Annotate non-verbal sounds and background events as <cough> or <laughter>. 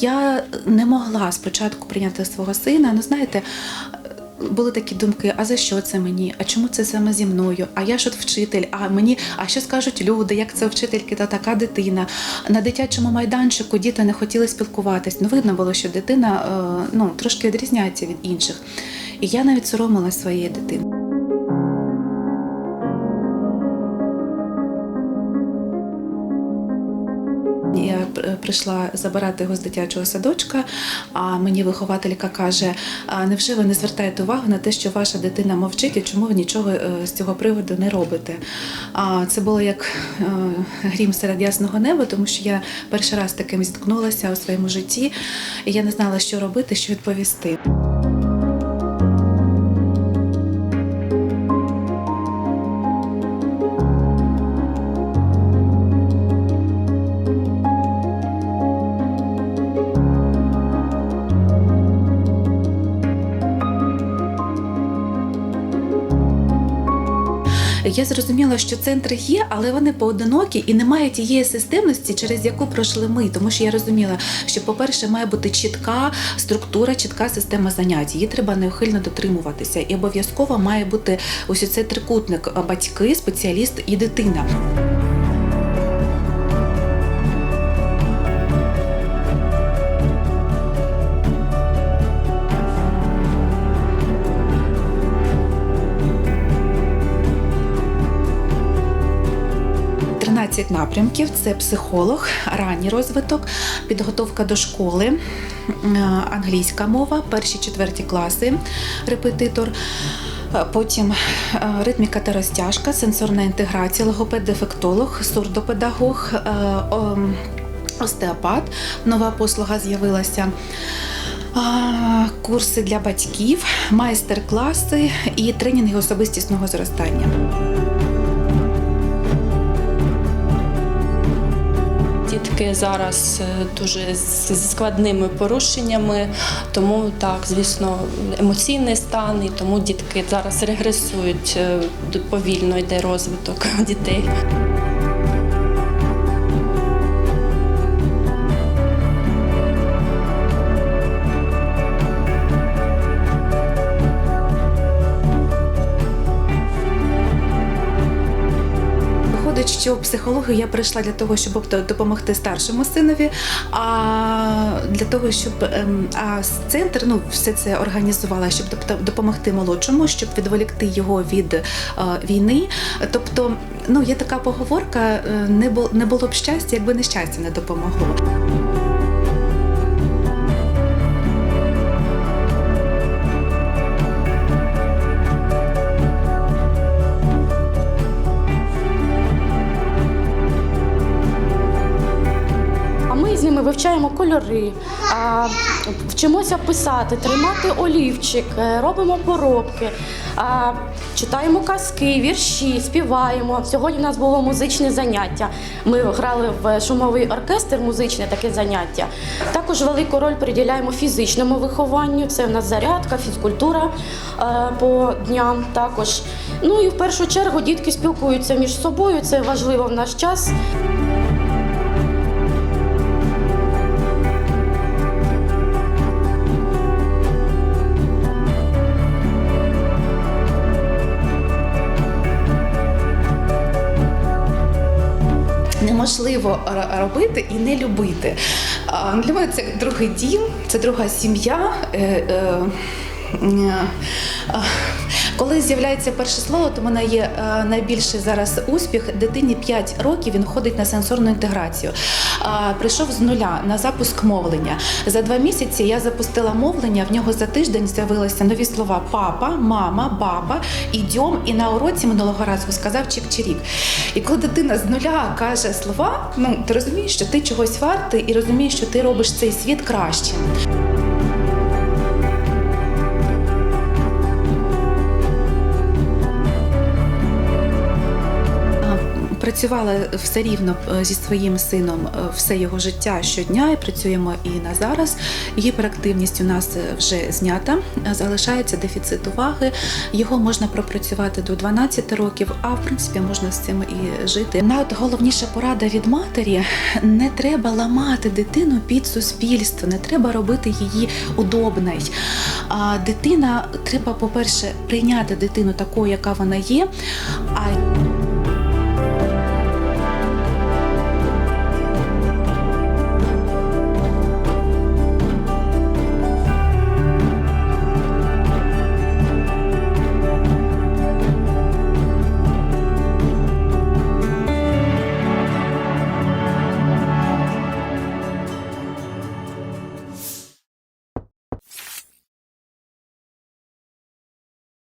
я не могла спочатку прийняти свого сина. Ну знаєте, були такі думки: а за що це мені? А чому це саме зі мною? А я ж от вчитель, а мені, а що скажуть люди, як це вчительки та така дитина? На дитячому майданчику діти не хотіли спілкуватись. Ну, видно було, що дитина е, ну, трошки відрізняється від інших. І я навіть соромила своєї дитини. Прийшла забирати його з дитячого садочка, а мені вихователька каже: невже ви не звертаєте увагу на те, що ваша дитина мовчить і чому ви нічого е, з цього приводу не робите? Це було як е, грім серед ясного неба, тому що я перший раз таким зіткнулася у своєму житті, і я не знала, що робити, що відповісти. Я зрозуміла, що центри є, але вони поодинокі і немає тієї системності, через яку пройшли ми. Тому що я розуміла, що, по-перше, має бути чітка структура, чітка система занять. Її треба неухильно дотримуватися. І обов'язково має бути ось цей трикутник батьки, спеціаліст і дитина. – 13 напрямків: це психолог, ранній розвиток, підготовка до школи, англійська мова, перші четверті класи, репетитор. е, Потім е, ритміка та розтяжка, сенсорна інтеграція, логопед, дефектолог, сурдопедагог, е, остеопат. Нова послуга з'явилася. Курси для батьків, майстер-класи і тренінги особистісного зростання. Дітки зараз е, дуже з з складними порушеннями, тому так, звісно, емоційний стан, і тому дітки зараз регресують е, повільно йде розвиток <laughs> дітей. Виходить, що психологію я прийшла для того, щоб допомогти старшому синові, а для того, щоб ем, а центр ну все це організувала, щоб тобто, допомогти молодшому, щоб відволікти його від а, війни. Тобто, ну є така поговорка: е, не було не було б щастя, якби нещастя не допомогло. Вивчаємо кольори, вчимося писати, тримати олівчик, е, робимо поробки, читаємо казки, вірші, співаємо. Сьогодні у нас було музичне заняття. Ми грали в шумовий оркестр, музичне таке заняття. Також велику роль приділяємо фізичному вихованню. Це в нас зарядка, фізкультура е, по дням також. Ну і в першу чергу дітки спілкуються між собою. Це важливо в наш час. Неможливо робити і не любити. Для мене це другий дім, це друга сім'я. Коли з'являється перше слово, то в мене є е, найбільший зараз успіх. Дитині 5 років він ходить на сенсорну інтеграцію. Прийшов з нуля на запуск мовлення. За два місяці я запустила мовлення. В нього за тиждень з'явилися нові слова папа, мама, баба, ідьом. І на уроці минулого разу сказав чик-чирік. І коли дитина з нуля каже слова, ну ти розумієш, що ти чогось вартий і розумієш, що ти робиш цей світ кращим. Працювала все рівно е, зі своїм сином е, все його життя щодня, і працюємо і на зараз. Гіперактивність у нас е, вже знята, залишається дефіцит уваги. Його можна пропрацювати до 12 років, а в принципі можна з цим і жити. Найголовніша порада від матері: не треба ламати дитину під суспільство, не треба робити її удобною. А дитина треба, по-перше, прийняти дитину такою, яка вона є. А